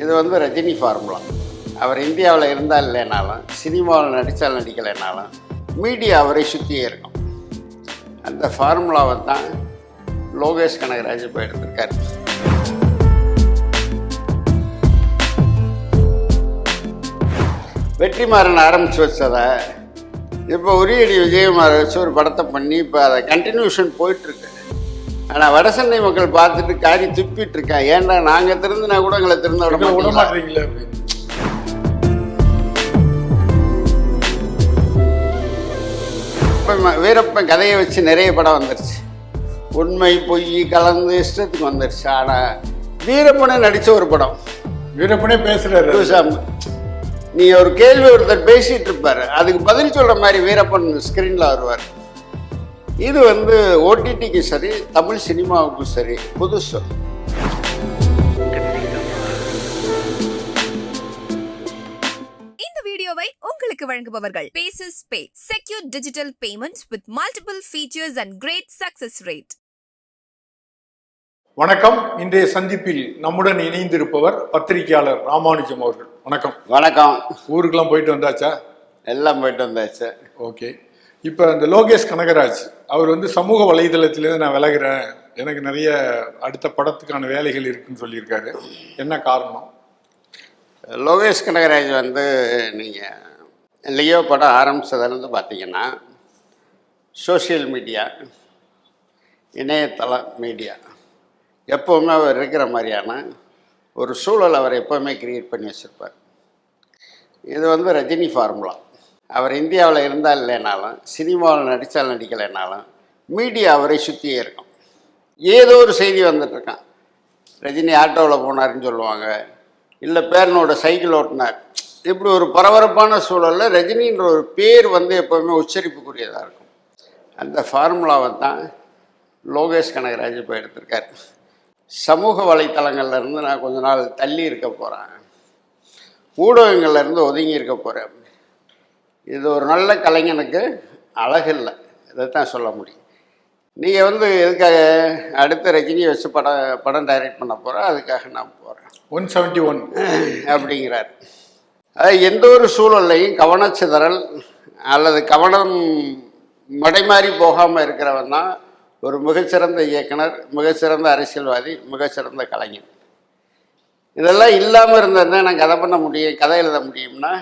இது வந்து ரஜினி ஃபார்முலா. அவர் இந்தியாவில் இருந்தால் இல்லைனாலும் சினிமாவில் நடித்தால் நடிக்கலைனாலும் மீடியா அவரை சுற்றியே இருக்கும். அந்த ஃபார்முலாவை தான் லோகேஷ் கனகராஜ் இப்போ எடுத்திருக்காரு. வெற்றிமாறன் ஆரம்பித்து வச்சதை இப்போ உரியடி விஜயகுமார் வச்சு ஒரு படத்தை பண்ணி இப்போ அதை கண்டினியூஷன் போயிட்டுருக்கு ஆனால் வடசென்னை மக்கள் பார்த்துட்டு காரி துப்பிட்டு இருக்கா ஏன்டா நாங்கள் திருந்தினா கூட எங்களை திருந்த விட மாட்டீங்களா? இப்ப வீரப்பன் கதையை வச்சு நிறைய படம் வந்துருச்சு. உண்மை பொய் கலந்து இஷ்டத்துக்கு வந்துருச்சு. ஆனால் வீரப்பனை நடித்த ஒரு படம். வீரப்பனே பேசுறாரு. பேசாம நீ ஒரு கேள்வி ஒருத்தர் பேசிட்டு இருப்பாரு. அதுக்கு பதில் சொல்ற மாதிரி வீரப்பன் ஸ்கிரீன்ல வருவார். இது வந்து ஓடிடிக்கு சரி தமிழ் சினிமாவுக்கும் சரி புதுசு இந்த வீடியோவை உங்களுக்கு வழங்குபவர்கள். Paces pay secure digital payments with multiple features and great success rate வணக்கம். இன்றைய சந்திப்பில் நம்முடன் இணைந்திருப்பவர் பத்திரிகையாளர் ராமானுஜம் அவர்கள். வணக்கம். வணக்கம். ஊருக்கெல்லாம் போயிட்டு வந்தாச்சா? எல்லாம் போயிட்டு வந்தாச்சு. ஓகே. இப்போ இந்த லோகேஷ் கனகராஜ் அவர் வந்து சமூக வலைதளத்திலேருந்து நான் விலகிறேன். எனக்கு நிறைய அடுத்த படத்துக்கான வேலைகள் இருக்குன்னு சொல்லியிருக்காரு. என்ன காரணம்? லோகேஷ் கனகராஜ் வந்து நீங்கள் லியோ படம் ஆரம்பிச்சதுலேருந்து பார்த்தீங்கன்னா சோஷியல் மீடியா இணையதள மீடியா எப்போவுமே அவர் இருக்கிற மாதிரியான ஒரு சூழல் அவர் எப்போவுமே கிரியேட் பண்ணி வச்சுருப்பார். இது வந்து ரஜினி ஃபார்முலா அவர் இந்தியாவில் இருந்தால் இல்லைனாலும் சினிமாவில் நடித்தால் நடிக்கலைனாலும் மீடியா அவரை சுற்றியே இருக்கும். ஏதோ ஒரு செய்தி வந்துட்டுருக்கான் ரஜினி ஆட்டோவில் போனாருன்னு சொல்லுவாங்க. இல்லை பேரனோட சைக்கிள் ஓட்டினார். இப்படி ஒரு பரபரப்பான சூழலில் ரஜினின்ற ஒரு பேர் வந்து எப்போவுமே உச்சரிப்புக்குரியதாக இருக்கும். அந்த ஃபார்முலாவை தான் லோகேஷ் கனகராஜ் இப்போ எடுத்திருக்காரு. சமூக வலைத்தளங்கள்லேருந்து நான் கொஞ்ச நாள் தள்ளி இருக்க போகிறேன் ஊடகங்கள்லேருந்து ஒதுங்கி இருக்க போகிறேன் இது ஒரு நல்ல கலைஞனுக்கு அழகில்லை. இதைத்தான் சொல்ல முடியும். நீங்கள் வந்து எதுக்காக அடுத்த ரஜினியை வச்சு படம் படம் டைரக்ட் பண்ண போகிறோம் அதுக்காக நான் போகிறேன் ஒன் செவன்டி ஒன் அப்படிங்கிறார். அது எந்த ஒரு சூழல்லையும் கவனச்சிதறல் அல்லது கவனம் மடைமாறி போகாமல் இருக்கிறவன் தான் ஒரு மிகச்சிறந்த இயக்குனர் மிகச்சிறந்த அரசியல்வாதி மிகச்சிறந்த கலைஞன். இதெல்லாம் இல்லாமல் இருந்ததுன்னா நான் கதை பண்ண முடியும் கதை எழுத முடியும்னா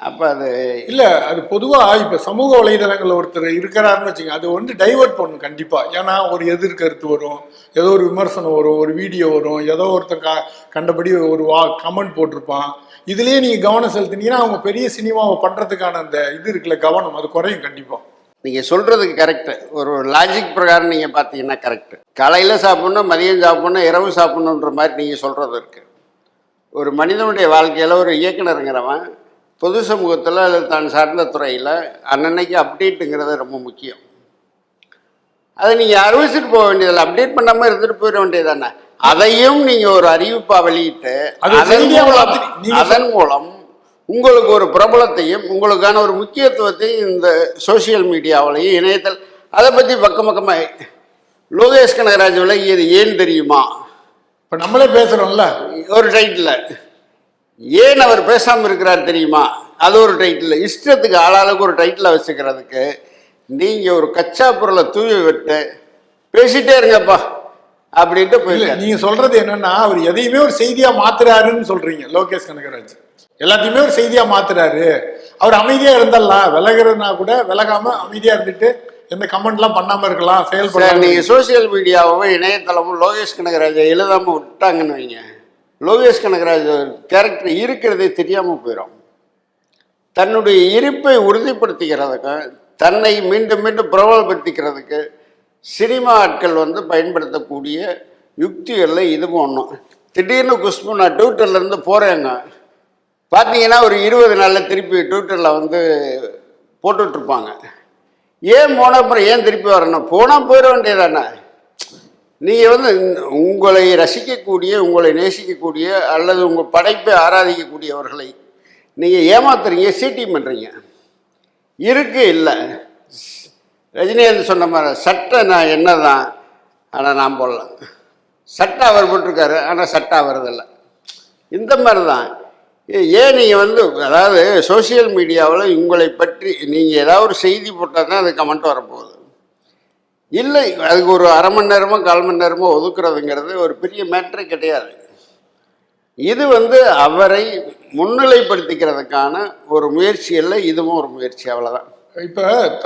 அப்போ அது இல்ல அது பொதுவா இப்ப சமூக வலைதளங்கள்ல ஒருத்தர் இருக்கிறாருன்னு வச்சுங்க அது வந்து டைவர்ட் பண்ணும் கண்டிப்பா. ஏன்னா ஒரு எதிர்கருத்து வரும் ஏதோ ஒரு விமர்சனம் வரும் ஒரு வீடியோ வரும் ஏதோ ஒருத்தன் க கண்டபடி ஒரு வா கமெண்ட் போட்டிருப்பான். இதுலயே நீங்க கவனம் செலுத்தினீங்கன்னா அவங்க பெரிய சினிமாவை பண்றதுக்கான அந்த இது இருக்குல்ல கவனம் அது குறையும் கண்டிப்பா. நீங்கள் சொல்கிறதுக்கு கரெக்டு ஒரு லாஜிக் பிரகாரம் நீங்கள் பார்த்தீங்கன்னா கரெக்டு காலையில் சாப்பிட்ணும் மதியம் சாப்பிட்ணும் இரவு சாப்பிட்ணுன்ற மாதிரி நீங்கள் சொல்கிறது இருக்குது ஒரு மனிதனுடைய வாழ்க்கையில் ஒரு இயக்குனருங்கிறவன் பொது சமூகத்தில் அல்லது தான் சார்ந்த துறையில் அன்னன்னைக்கு அப்டேட்டுங்கிறது ரொம்ப முக்கியம். அதை நீங்கள் அறிவிச்சிட்டு போக வேண்டியதில்லை. அப்டேட் பண்ணாமல் இருந்துட்டு போயிட வேண்டியதானே அதையும் நீங்கள் ஒரு அறிவிப்பாக வெளியிட்டு அது அதன் மூலம் அதன் மூலம் உங்களுக்கு ஒரு பிரபலத்தையும் உங்களுக்கான ஒரு முக்கியத்துவத்தையும் இந்த சோஷியல் மீடியாவிலையும் இணையதள அதை பற்றி பக்கம் பக்கமாக லோகேஷ் கனகராஜ் விலகியது ஏன் தெரியுமா? இப்ப நம்மளே பேசுறோம்ல. ஒரு டைட்டில் ஏன் அவர் பேசாமல் இருக்கிறார் தெரியுமா? அது ஒரு டைட்டில் இஷ்டத்துக்கு ஆளாளுக்கு ஒரு டைட்டில் வச்சுக்கிறதுக்கு நீங்கள் ஒரு கச்சா பொருளை தூவி விட்டு பேசிட்டே இருங்கப்பா அப்படின்ட்டு இல்ல போயிருக்காரு. நீங்க சொல்றது என்னன்னா அவர் எதையுமே ஒரு செய்தியா மாத்துறாருன்னு சொல்றீங்க லோகேஷ் கனகராஜ். எல்லாத்தையுமே ஒரு செய்தியா மாத்துறாரு. அவர் அமைதியா இருந்தல்லாம் விலகுறதுனா கூட விலகாம அமைதியா இருந்துட்டு எந்த கமெண்ட்லாம் பண்ணாம இருக்கலாம் செயல்பட நீங்கள் சோஷியல் மீடியாவும் இணையதளமும் லோகேஷ் கனகராஜை எழுதாமல் விட்டாங்கன்னு வைங்க. லோகேஷ் கனகராஜ் கேரக்டர் இருக்கிறதே தெரியாமல் போயிடும் தன்னுடைய இருப்பை உறுதிப்படுத்திக்கிறதுக்கும் தன்னை மீண்டும் மீண்டும் பிரபலப்படுத்திக்கிறதுக்கு சினிமா ஆட்கள் வந்து பயன்படுத்தக்கூடிய யுக்திகளில் இதுவும் ஒன்றும் திடீர்னு குஷ்பு நான் ட்விட்டர்லேருந்து போகிறேங்க பார்த்தீங்கன்னா ஒரு இருபது நாளில் திருப்பி ட்விட்டரில் வந்து போட்டுட்ருப்பாங்க ஏன் போன அப்புறம் ஏன் திருப்பி வரணும்? போனால் போயிட வேண்டியதானே நீங்கள் வந்து உங்களை ரசிக்கக்கூடிய உங்களை நேசிக்கக்கூடிய அல்லது உங்கள் படைப்பை ஆராதிக்கக்கூடியவர்களை நீங்கள் ஏமாத்துறீங்க சீட்டிங் பண்ணுறீங்க இருக்கு இல்லை. ரஜினிகாந்த் சொன்ன மாதிரி சட்டை நான் என்ன தான் ஆனால் நான் போடல சட்டை அவர் போட்டிருக்காரு ஆனால் சட்டை அவரதில்லை இந்த மாதிரி தான் ஏன் நீங்கள் வந்து அதாவது சோஷியல் மீடியாவில் உங்களை பற்றி நீங்கள் ஏதாவது ஒரு செய்தி போட்டால் தான் அது கமெண்ட் வரப்போகுது. இல்லை அதுக்கு ஒரு அரை மணி நேரமோ கால் மணி நேரமோ ஒதுக்குறதுங்கிறது ஒரு பெரிய மேட்ரே கிடையாது. இது வந்து அவரை முன்னிலைப்படுத்திக்கிறதுக்கான ஒரு முயற்சிகளில் இதுவும் ஒரு முயற்சி அவ்வளோதான் இப்போ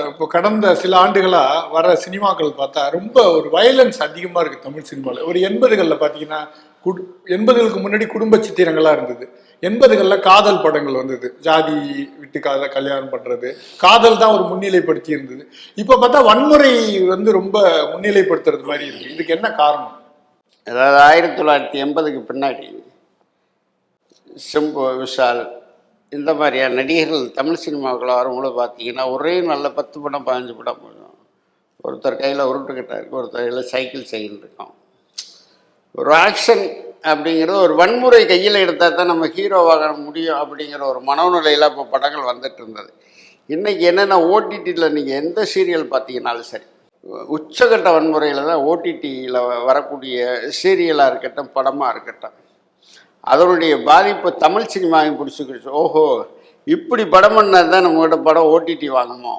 இப்போ கடந்த சில ஆண்டுகளாக வர சினிமாக்கள் பார்த்தா ரொம்ப ஒரு வயலன்ஸ் அதிகமாக இருக்குது தமிழ் சினிமாவில் ஒரு எண்பதுகளில் பார்த்தீங்கன்னா குடு- எண்பதுகளுக்கு முன்னாடி குடும்ப சித்திரங்களாக இருந்தது. எண்பதுகளில் காதல் படங்கள் வந்தது. ஜாதி விட்டு காதல் கல்யாணம் பண்றது. காதல் தான் ஒரு முன்னிலைப்படுத்தி இருந்தது. இப்ப பார்த்தா வன்முறை வந்து ரொம்ப முன்னிலைப்படுத்துறது மாதிரி இருக்கு. இதுக்கு என்ன காரணம்? அதாவது ஆயிரத்தி தொள்ளாயிரத்தி எண்பதுக்கு பின்னாடி சிம்பு விஷால் இந்த மாதிரியான நடிகர்கள் தமிழ் சினிமாவுக்குள்ள வரும்போது பார்த்தீங்கன்னா ஒரே நல்ல பத்து படம் பதினஞ்சு படம் போதும் ஒருத்தர் கையில் உருட்டுக்கிட்ட இருக்கு ஒருத்தர் கையில் சைக்கிள் செயின் இருக்கும். ஒரு ஆக்ஷன் அப்படிங்கிறது ஒரு வன்முறை கையில் எடுத்தால் தான் நம்ம ஹீரோவாக முடியும் அப்படிங்கிற ஒரு மனோநிலையில் இப்போ படங்கள் வந்துட்டு இருந்தது. இன்றைக்கி என்னென்ன ஓடிடியில் நீங்கள் எந்த சீரியல் பார்த்தீங்கன்னாலும் சரி உச்சகட்ட வன்முறையில் தான் ஓடிடியில் வரக்கூடிய சீரியலாக இருக்கட்டும் படமாக இருக்கட்டும் அதனுடைய பாதிப்பு தமிழ் சினிமாவையும் பிடிச்சிக்கிடுச்சு. ஓஹோ இப்படி படம் பண்ணால் தான் நம்மகிட்ட படம் ஓடிடி வாங்குமோ?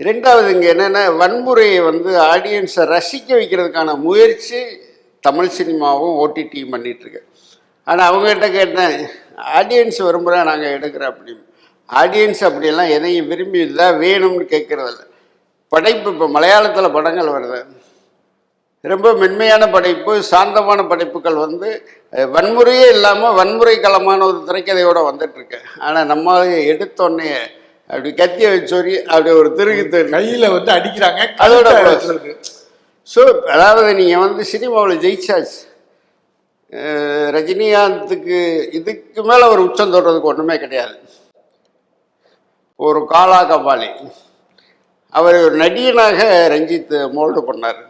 இரண்டாவது இங்கே என்னென்னா வன்முறையை வந்து ஆடியன்ஸை ரசிக்க வைக்கிறதுக்கான முயற்சி தமிழ் சினிமாவும் ஓடிடியும் பண்ணிகிட்ருக்கு ஆனால் அவங்ககிட்ட கேட்டேன் ஆடியன்ஸ் விரும்புகிறா நாங்கள் எடுக்கிறோம் அப்படின்னு. ஆடியன்ஸ் அப்படியெல்லாம் எதையும் விரும்பி இதான் வேணும்னு கேட்குறதில்ல படைப்பு இப்போ மலையாளத்தில் படங்கள் வருது. ரொம்ப மென்மையான படைப்பு சாந்தமான படைப்புகள் வந்து வன்முறையே இல்லாமல் வன்முறை களமான ஒரு திரைக்கதையோட வந்துட்டு இருக்கு ஆனால் நம்ம எடுத்தோடனே அப்படி கத்திய வச்சோரி அப்படி ஒரு திருகு திரு கையில வந்து அடிக்கிறாங்க. அதோட. ஸோ அதாவது நீங்கள் வந்து சினிமாவில் ஜெயிச்சாச்சு. ரஜினிகாந்துக்கு இதுக்கு மேலே ஒரு உச்சம் தொடுறதுக்கு ஒன்றுமே கிடையாது. ஒரு காலா கபாலி அவர் ஒரு நடிகனாக ரஞ்சித் மோல்டு பண்ணார்.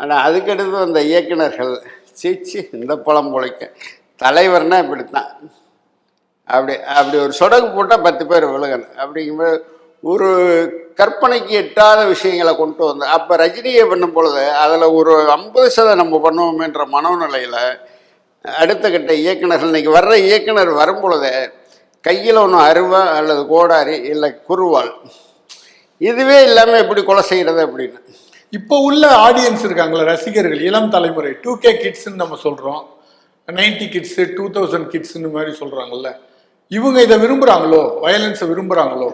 ஆனால் அதுக்கடுத்து அந்த இயக்குனர்கள் சீச்சி இந்த பழம் பொழைக்க தலைவர்னால் இப்படித்தான். அப்படி அப்படி ஒரு சொடகு போட்டால் பத்து பேர் விழுகணும். அப்படிங்கும்போது ஒரு கற்பனைக்கு எட்டாத விஷயங்களை கொண்டு வந்து அப்போ ரஜினியை பண்ணும் பொழுது அதில் ஒரு ஐம்பது சதம் நம்ம பண்ணுவோமேன்ற மனோநிலையில் அடுத்த கட்ட இயக்குனர்கள் இன்னைக்கு வர்ற இயக்குனர் வரும் பொழுது கையில் ஒன்று அருவா அல்லது கோடாரி இல்லை குருவாள் இதுவே இல்லாமல் எப்படி கொலை செய்கிறது அப்படின்னு. இப்போ உள்ள ஆடியன்ஸ் இருக்காங்களே ரசிகர்கள் இளம் தலைமுறை டூ கே கிட்ஸ்ன்னு நம்ம சொல்கிறோம் நைன்டி கிட்ஸு டூ தௌசண்ட் கிட்ஸ்ன்னு மாதிரி சொல்கிறாங்கல்ல இவங்க இதை விரும்புகிறாங்களோ வயலன்ஸை விரும்புகிறாங்களோ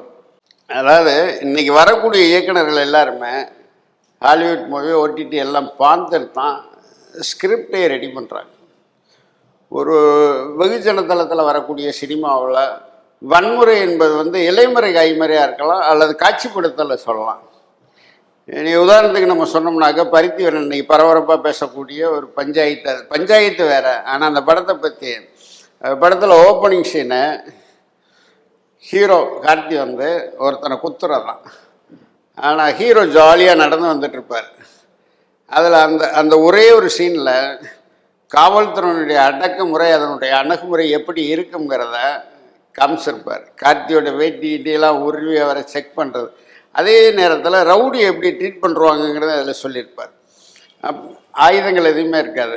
அதாவது இன்னைக்கு வரக்கூடிய இயக்குனர்கள் எல்லாருமே ஹாலிவுட் மூவி ஓடிடி எல்லாம் பார்த்துட்டு தான் ஸ்கிரிப்டே ரெடி பண்ணுறாங்க ஒரு வெகுஜன தளத்தில் வரக்கூடிய சினிமாவில் வன்முறை என்பது வந்து இலைமுறை கைமறையாக இருக்கலாம் அல்லது காட்சிப்படுத்தலை சொல்லலாம். இனி உதாரணத்துக்கு நம்ம சொன்னோம்னாக்க பருத்திவரன் இன்னைக்கு பரபரப்பாக பேசக்கூடிய ஒரு பஞ்சாயத்து அது பஞ்சாயத்து வேற. ஆனால் அந்த படத்தை பற்றி படத்தில் ஓப்பனிங் சீனை ஹீரோ கார்த்தி வந்து ஒருத்தனை குத்துறதான். ஆனால் ஹீரோ ஜாலியாக நடந்து வந்துட்டுருப்பார். அதில் அந்த அந்த ஒரே ஒரு சீனில் காவல்துறையினுடைய அடக்குமுறை அதனுடைய அணுகுமுறை எப்படி இருக்குங்கிறத காமிச்சிருப்பார். கார்த்தியோட வேட்டி இட்டியெல்லாம் உருவி அவரை செக் பண்ணுறது அதே நேரத்தில் ரவுடி எப்படி ட்ரீட் பண்ணுறாங்கங்கிறத அதில் சொல்லியிருப்பார். அப் ஆயுதங்கள் எதுவுமே இருக்காது.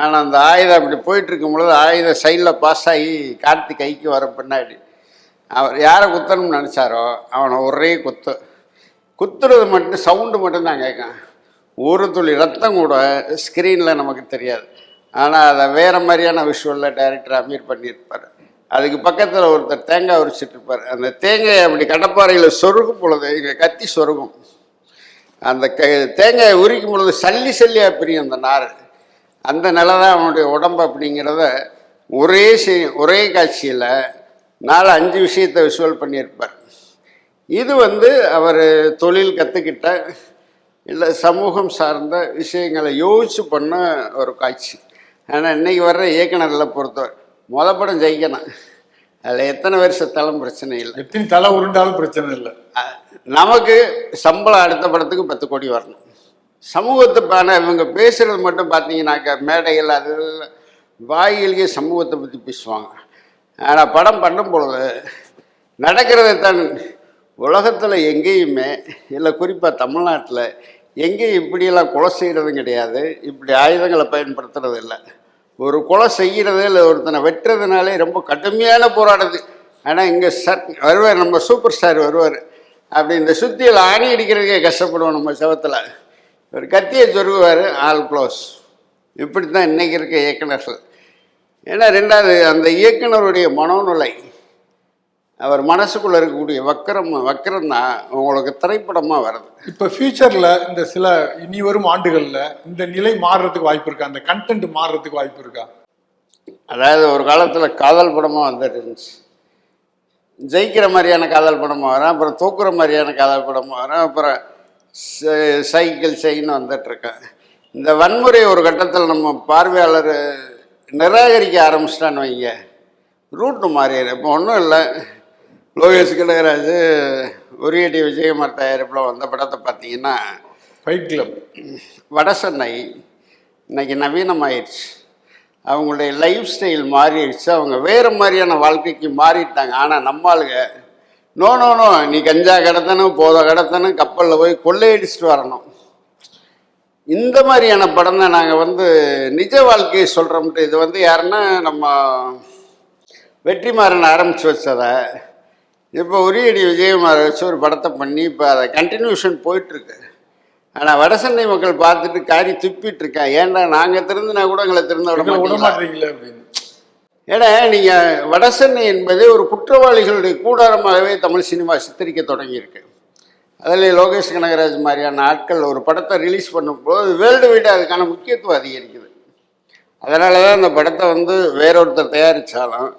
ஆனால் அந்த ஆயுதம் அப்படி போயிட்டுருக்கும் பொழுது ஆயுதம் சைடில் பாஸ் ஆகி கார்த்தி கைக்கு வர பின்னாடி அவர் யாரை குத்தணும்னு நினச்சாரோ அவனை ஒரே குத்து. குத்துறது மட்டும் சவுண்டு மட்டும்தான் கேட்கும். ஒரு துளி ரத்தம் கூட ஸ்க்ரீனில் நமக்கு தெரியாது. ஆனால் அதை வேறு மாதிரியான விஷுவலில் டைரக்டர் அமீர் பண்ணியிருப்பார். அதுக்கு பக்கத்தில் ஒருத்தர் தேங்காய் உரிச்சிட்டு இருப்பார். அந்த தேங்காய் அப்படி கடப்பாறையில் சொருகும் பொழுது இங்கே கத்தி சொருகும். அந்த க தேங்காயை உரிக்கும் பொழுது சல்லி சல்லியாக பிரியும் அந்த நார். அந்த நிலை தான் அவனுடைய உடம்பு அப்படிங்கிறத ஒரே ஒரே காட்சியில் நாலு அஞ்சு விஷயத்தை விஷுவல் பண்ணியிருப்பார். இது வந்து அவர் தொழில் கற்றுக்கிட்ட இல்லை சமூகம் சார்ந்த விஷயங்களை யோசிச்சு பண்ண ஒரு காட்சி. ஆனால் இன்னைக்கு வர்ற இயக்குனர்களை பொறுத்தவரை முத படம் ஜெயிக்கணும். அதில் எத்தனை வருஷம் தளம் பிரச்சனை இல்லை. எத்தனை தலை உருண்டாலும் பிரச்சனை இல்லை. நமக்கு சம்பளம் அடுத்த படத்துக்கு பத்து கோடி வரணும். சமூகத்துக்கான இவங்க பேசுறது மட்டும் பார்த்தீங்கன்னாக்கா மேடைகள் அது வாயிலேயே சமூகத்தை பற்றி பேசுவாங்க. ஆனால் படம் பண்ணும் பொழுது நடக்கிறதை தான் உலகத்தில் எங்கேயுமே இல்லை குறிப்பாக தமிழ்நாட்டில் எங்கேயும் இப்படியெல்லாம் கொலை செய்கிறதும் கிடையாது. இப்படி ஆயுதங்களை பயன்படுத்துறது இல்லை. ஒரு கொலை செய்கிறது இல்லை ஒருத்தனை வெட்டுறதுனாலே ரொம்ப கடுமையான போராடுது ஆனால் இங்கே சட் வருவார் நம்ம சூப்பர் ஸ்டார் வருவார். அப்படி இந்த சுத்தியில் ஆணி அடிக்கிறதுக்கே கஷ்டப்படுவோம் நம்ம செவத்தில். ஒரு கத்தியை சொருகுவார் ஆல் க்ளோஸ். இப்படி தான் இன்றைக்கி இருக்க இயக்குநர்கள். ஏன்னா ரெண்டாவது அந்த இயக்குனருடைய மனோநிலை. அவர் மனசுக்குள்ளே இருக்கக்கூடிய வக்கரம் வக்கரம் தான் உங்களுக்கு திரைப்படமாக வருது. இப்ப ஃபியூச்சர்ல இந்த சில இனி வரும் ஆண்டுகள்ல இந்த நிலை மாறுறதுக்கு வாய்ப்பு இருக்கா? அந்த கண்டென்ட் மாறுறதுக்கு வாய்ப்பு இருக்கா? அதாவது ஒரு காலத்தில் காதல் படமாக வந்துட்டு இருந்துச்சு ஜெயிக்கிற மாதிரியான காதல் படமாக வரும் அப்புறம் தூக்குற மாதிரியான காதல் படமாக வரும் அப்புறம் சைக்கிள் செயின்னு வந்துட்டுருக்கேன் இந்த வன்முறை ஒரு கட்டத்தில் நம்ம பார்வையாளர் நிராகரிக்க ஆரம்பிச்சிட்டான்னு வைங்க. ரூட்டு மாறிடு இப்போ ஒன்றும் இல்லை. லோகேஷ் கனகராஜ் உரியடி விஜயகுமார் தயாரிப்பில் வந்த படத்தை பார்த்தீங்கன்னா ஃபைட் கிளப் வட சென்னை இன்னைக்கு நவீனமாயிடுச்சு. அவங்களுடைய லைஃப் ஸ்டைல் மாறிடுச்சு. அவங்க வேறு மாதிரியான வாழ்க்கைக்கு மாறிட்டாங்க. ஆனால் நம்ம ஆளுங்க நோ நோ நோ நீ கஞ்சா கடத்தணும் போதை கடத்தணும் கப்பலில் போய் கொள்ளையடிச்சிட்டு வரணும். இந்த மாதிரியான படம் தான் நாங்கள் வந்து நிஜ வாழ்க்கையை சொல்கிறோம்ட்டு இது வந்து யாருன்னா நம்ம வெற்றிமாறன் ஆரம்பித்து வச்சதை. இப்போ உரியடி விஜயகுமார் வச்சு ஒரு படத்தை பண்ணி இப்போ அதை கண்டினியூஷன் போயிட்டுருக்கு. ஆனால் வடசென்னை மக்கள் பார்த்துட்டு காரி துப்பிட்டு இருக்கா? ஏன்டா நாங்கள் திருந்தினா கூட எங்களை திருந்த விட மாட்டீங்களா? அப்படின்னு. ஏன்னா நீங்கள் வடசென்னை என்பதே ஒரு குற்றவாளிகளுடைய கூடாரமாகவே தமிழ் சினிமா சித்தரிக்க தொடங்கியிருக்கு. அதில் லோகேஷ் கனகராஜ் மாதிரியான ஆட்கள் ஒரு படத்தை ரிலீஸ் பண்ணும்போது வேர்ல்டு வைடாக அதுக்கான முக்கியத்துவம் அதிகரிக்குது. அதனால தான் அந்த படத்தை வந்து வேறொருத்தர் தயாரித்தாலும்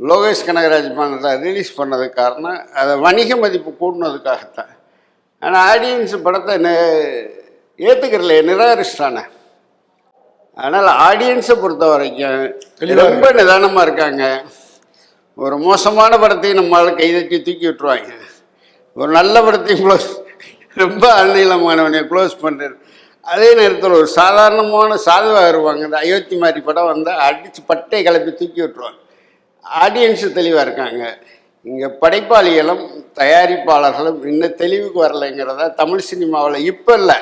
லோகேஷ் கனகராஜ் பண்ணதை ரிலீஸ் பண்ணதுக்கு காரணம் அதை வணிக மதிப்பு கூடினதுக்காகத்தான். ஆனால் ஆடியன்ஸ் படத்தை ஏற்றுக்கிறல நிராகரிச்சிட்டானே அதனால் ஆடியன்ஸை பொறுத்த வரைக்கும் ரொம்ப நிதானமாக இருக்காங்க. ஒரு மோசமான படத்தையும் நம்மளால் கைதட்டி தூக்கி விட்டுருவாங்க. ஒரு நல்ல படத்தையும் க்ளோஸ் ரொம்ப அந்நீளமானவனை க்ளோஸ் பண்ணுறது அதே நேரத்தில் ஒரு சாதாரணமான சாதுவாக இருப்பாங்க இந்த அயோத்தி மாதிரி படம் வந்தால் அடித்து பட்டை கிளப்பி தூக்கி விட்டுருவாங்க. ஆடியன்ஸு தெளிவாக இருக்காங்க. இங்கே படைப்பாளிகளும் தயாரிப்பாளர்களும் இன்னும் தெளிவுக்கு வரலைங்கிறத தமிழ் சினிமாவில் இப்போ இல்லை.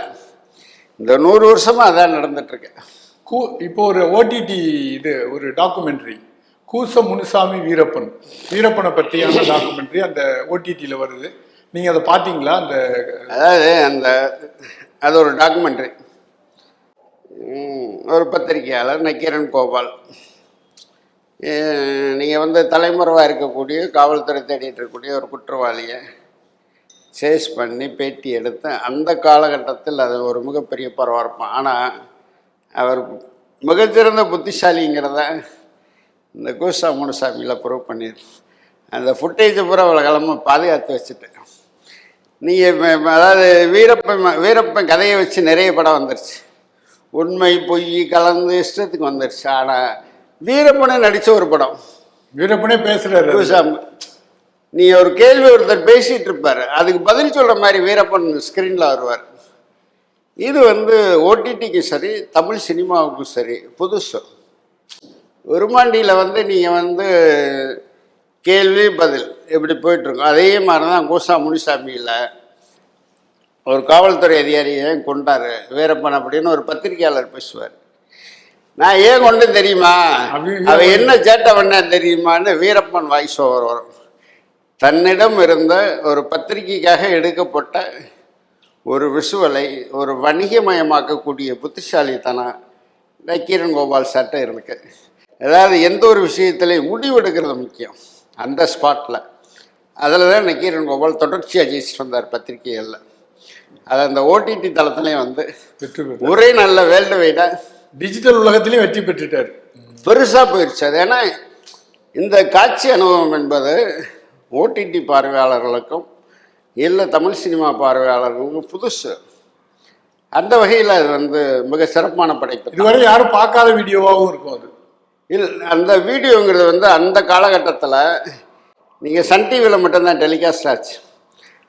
இந்த நூறு வருஷமாக அதான் நடந்துட்டுருக்கு. கூ இப்போ ஒரு ஓடிடி இது ஒரு டாக்குமெண்ட்ரி கூச முனுசாமி வீரப்பன். வீரப்பனை பற்றியான டாக்குமெண்ட்ரி அந்த ஓடிடியில் வருது. நீங்கள் அதை பார்த்தீங்களா? அந்த அதாவது அந்த அது ஒரு டாக்குமெண்ட்ரி ஒரு பத்திரிகையாளர் நக்கீரன் கோபால். நீங்கள் வந்து தலைமுறைவாக இருக்கக்கூடிய காவல்துறை தேடிட்டு இருக்கக்கூடிய ஒரு குற்றவாளியை சேஸ் பண்ணி பேட்டி எடுத்து அந்த காலகட்டத்தில் அது ஒரு மிகப்பெரிய பரவாயிருப்பான் ஆனால் அவர் மிகச்சிறந்த புத்திசாலிங்கிறத இந்த கூசா முனுசாமியில் ப்ரூவ் பண்ணிடுச்சு அந்த ஃபுட்டேஜை பூரா அவ்வளோ கிளம்ப பாதுகாத்து வச்சுட்டு. நீங்கள் அதாவது வீரப்பன் வீரப்பன் கதையை வச்சு நிறைய படம் வந்துருச்சு. உண்மை பொய் கலந்து இஷ்டத்துக்கு வந்துருச்சு. ஆனால் வீரப்பனை நடித்த ஒரு படம். வீரப்பனே கூசாம. நீ ஒரு கேள்வி ஒருத்தர் பேசிட்டு இருப்பாரு. அதுக்கு பதில் சொல்ற மாதிரி வீரப்பன் ஸ்க்ரீனில் வருவார். இது வந்து ஓடிடிக்கு சரி தமிழ் சினிமாவுக்கும் சரி புதுசு உருமாண்டியில் வந்து நீங்கள் வந்து கேள்வி பதில். இப்படி போயிட்டுருக்கோம். அதே மாதிரி தான் கூசா முனிசாமியில் ஒரு காவல்துறை அதிகாரியை கொண்டாரு? வீரப்பன் அப்படின்னு ஒரு பத்திரிகையாளர் பேசுவார். நான் ஏன் கொண்டு தெரியுமா? அவ என்ன சேட்டை பண்ண தெரியுமான்னு வீரப்பன் வாய்ஸ் ஓவர் வரும். தன்னிடம் இருந்த ஒரு பத்திரிகைக்காக எடுக்கப்பட்ட ஒரு விஷுவலை ஒரு வணிகமயமாக்கக்கூடிய புத்திசாலித்தனம் நக்கீரன் கோபால் சட்டை இருக்கு. அதாவது எந்த ஒரு விஷயத்திலையும் முடிவெடுக்கிறது முக்கியம். அந்த ஸ்பாட்டில் அதில் தான் நக்கீரன் கோபால் தொடர்ச்சியாக ஜெயிச்சுட்டு வந்தார் பத்திரிகைகளில். அது அந்த ஓடிடி தளத்துலேயும் வந்து வெற்றி ஒரே நல்ல வேர்ல்டு வைடாக டிஜிட்டல் உலகத்திலையும் வெற்றி பெற்றுட்டார். பெருசாக போயிடுச்சு அது ஏன்னா இந்த காட்சி அனுபவம் என்பது ஓடிடி பார்வையாளர்களுக்கும் இல்லை தமிழ் சினிமா பார்வையாளர்களுக்கும் புதுசு. அந்த வகையில் அது வந்து மிக சிறப்பான படைப்பு. இதுவரை யாரும் பார்க்காத வீடியோவாகவும் இருக்கும் அது. இல் அந்த வீடியோங்கிறது வந்து அந்த காலகட்டத்தில் நீங்கள் சன் டிவியில் மட்டும்தான் டெலிகாஸ்ட் ஆச்சு.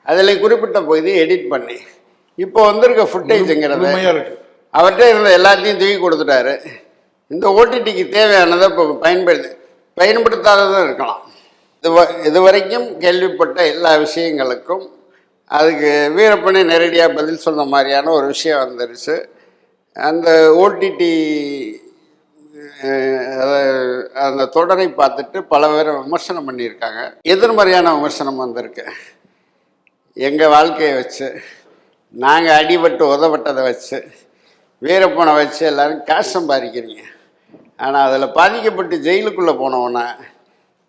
அதில் குறிப்பிட்ட பகுதியை எடிட் பண்ணி. இப்போ வந்திருக்க ஃபுட்டேஜுங்கிறது அவர்கிட்ட இருந்த எல்லாத்தையும் தூக்கி கொடுத்துட்டாரு. இந்த ஓடிடிக்கு தேவையானதை இப்போ பயன்படுத்தி பயன்படுத்தாததும் இருக்கலாம். இது வ- இது வரைக்கும் கேள்விப்பட்ட எல்லா விஷயங்களுக்கும் அதுக்கு வீரப்பனே நேரடியாக பதில் சொன்ன மாதிரியான ஒரு விஷயம் வந்துருச்சு. அந்த ஓடிடி அந்த தொடரை பார்த்துட்டு பல பேரை விமர்சனம் பண்ணியிருக்காங்க. எதிர்மறையான விமர்சனம் வந்திருக்கு. எங்கள் வாழ்க்கையை வச்சு நாங்கள் அடிபட்டு உதப்பட்டதை வச்சு வீரப்பனை வச்சு எல்லோரும் காசு சம்பாதிக்கிறீங்க. ஆனால் அதில் பாதிக்கப்பட்டு ஜெயிலுக்குள்ளே போனவொன்னே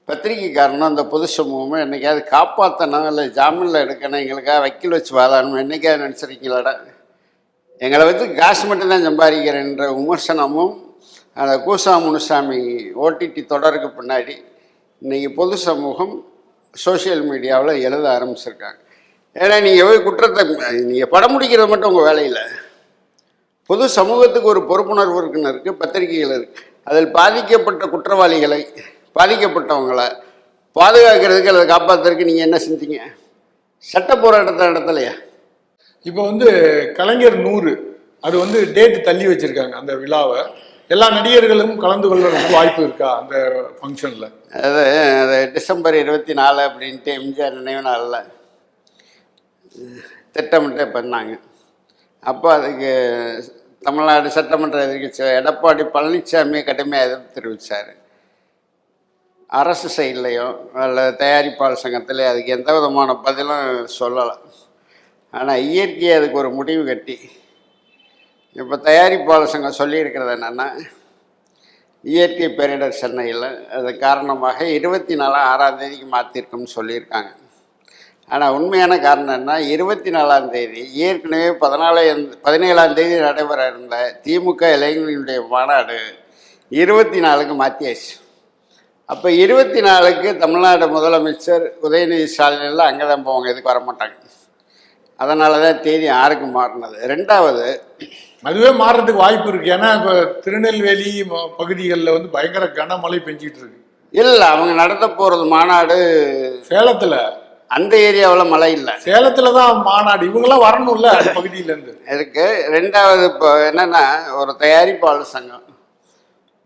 பத்திரிக்கைக்காரனும் அந்த பொது சமூகமும் என்னைக்காவது காப்பாற்றணும் இல்லை ஜாமீனில் எடுக்கணும் எங்களுக்காக வக்கீல் வச்சு வாதாடணும் என்றைக்காவது நினச்சிருக்கீங்களாடா? எங்களை வச்சு காசு மட்டும்தான் சம்பாதிக்கிறேன்ற விமர்சனமும் அந்த கூசா முனுசாமி ஓடிடி தொடருக்கு பின்னாடி இன்றைக்கி பொது சமூகம் சோஷியல் மீடியாவில் எழுத ஆரம்பிச்சிருக்காங்க. ஏன்னா நீங்கள் போய் குற்றத்தை நீங்கள் படம் முடிக்கிறது மட்டும் உங்கள் வேலையில் பொது சமூகத்துக்கு ஒரு பொறுப்புணர்வு இருக்குன்னு இருக்குது பத்திரிகைகள் இருக்குது அதில் பாதிக்கப்பட்ட குற்றவாளிகளை பாதிக்கப்பட்டவங்களை பாதுகாக்கிறதுக்கு அதை காப்பாற்றுறதுக்கு நீங்கள் என்ன செஞ்சீங்க? சட்ட போராட்டத்தை நடத்தலையா? இப்போ வந்து கலைஞர் நூறு அது வந்து டேட் தள்ளி வச்சுருக்காங்க அந்த விழாவை. எல்லா நடிகர்களும் கலந்து கொள்வதற்கு வாய்ப்பு இருக்கா அந்த ஃபங்க்ஷனில் அது அது டிசம்பர் இருபத்தி நாலு அப்படின்ட்டு எம்ஜிஆர் நினைவு நாளில். திட்டமிட்டே பண்ணாங்க. அப்போ அதுக்கு தமிழ்நாடு சட்டமன்ற எதிர்கட்சி எடப்பாடி பழனிசாமி கடுமையாக எதிர்ப்பு தெரிவித்தார் அரசு செயல்லையும் அல்ல தயாரிப்பாளர் சங்கத்திலேயோ அதுக்கு எந்த விதமான பதிலும் சொல்லலை. ஆனால் இயற்கையை அதுக்கு ஒரு முடிவு கட்டி இப்போ தயாரிப்பாளர் சங்கம் சொல்லியிருக்கிறது என்னென்னா இயற்கை பேரிடர் சென்னையில் அது காரணமாக இருபத்தி நாலு ஆறாம் தேதிக்கு மாற்றிருக்கோம்னு சொல்லியிருக்காங்க. ஆனால் உண்மையான காரணம் என்ன இருபத்தி நாலாம் தேதி ஏற்கனவே பதினாலாம் பதினேழாம் தேதி நடைபெற இருந்த திமுக இளைஞர்களுடைய மாநாடு இருபத்தி நாலுக்கு மாற்றியாச்சு அப்போ இருபத்தி நாலுக்கு தமிழ்நாடு முதலமைச்சர் உதயநிதி ஸ்டாலின் அங்கே தான் போவாங்க இதுக்கு வர மாட்டாங்க அதனால தான் தேதி ஆறுக்கு மாறினது. ரெண்டாவது அதுவே மாறுறதுக்கு வாய்ப்பு இருக்கு. ஏன்னா இப்போ திருநெல்வேலி பகுதிகளில் வந்து பயங்கர கனமழை பெஞ்சிட்டு இருக்கு. இல்லை அவங்க நடத்த போகிறது மாநாடு சேலத்துல. அந்த ஏரியாவில் மழை இல்லை. சேலத்துல தான் மாநாடு. இவங்கெல்லாம் வரணும்ல அந்த பகுதியில இருந்து இருக்கு. ரெண்டாவது இப்போ என்னென்னா ஒரு தயாரிப்பாளர் சங்கம்.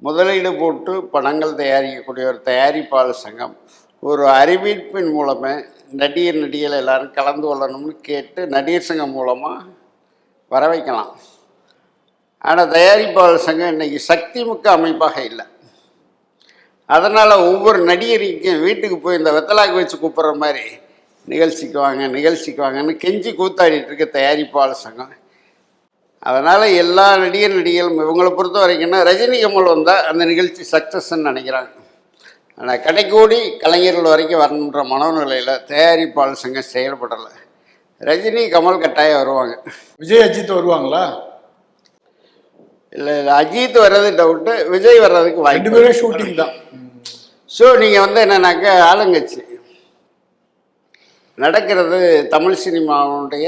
முதலீடு போட்டு படங்கள் தயாரிக்கக்கூடிய ஒரு தயாரிப்பாளர் சங்கம். ஒரு அறிவிப்பின் மூலமே நடிகர் நடிகைகள் எல்லாரும் கலந்து கொள்ளணும்னு கேட்டு நடிகர் சங்கம் மூலமாக வர வைக்கலாம் ஆனால் தயாரிப்பாளர் சங்கம் இன்றைக்கி சக்தி மிக்க அமைப்பாக இல்லை. அதனால் ஒவ்வொரு நடிகருக்கும் வீட்டுக்கு போய் இந்த வெத்தலாக்கு வச்சு கூப்பிட்ற மாதிரி நிகழ்ச்சிக்கு வாங்க நிகழ்ச்சிக்கு வாங்கன்னு கெஞ்சி கூத்தாடிட்டு இருக்க தயாரிப்பாளர் சங்கம். அதனால் எல்லா நடிகர் நடிகர்களும் இவங்களை பொறுத்த வரைக்கும்னா ரஜினி கமல் வந்தால் அந்த நிகழ்ச்சி சக்ஸஸ்ன்னு நினைக்கிறாங்க. ஆனால் கடைக்கோடி கலைஞர்கள் வரைக்கும் வரணுன்ற மனோநிலையில் தயாரிப்பாளர் சங்கம் செயல்படலை. ரஜினி கமல் கட்டாயம் வருவாங்க. விஜய் அஜித் வருவாங்களா? இல்லை அஜித் வர்றது டவுட்டு விஜய் வர்றதுக்கு ரெண்டு வாய்ப்பு பேரும் ஷூட்டிங் தான். ஸோ நீங்கள் வந்து என்னன்னாக்க ஆளுங்கட்சி. நடக்கிறது தமிழ் சினிமாவுடைய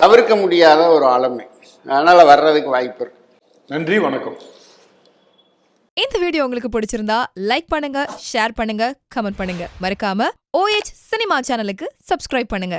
தவிர்க்க முடியாத ஒரு ஆளுமை. அதனால் வர்றதுக்கு வாய்ப்பு இருக்கு. நன்றி வணக்கம். இந்த வீடியோ உங்களுக்கு பிடிச்சிருந்தா லைக் பண்ணுங்க ஷேர் பண்ணுங்க கமெண்ட் பண்ணுங்க. மறக்காம OH சினிமா சேனலுக்கு சப்ஸ்கிரைப் பண்ணுங்க.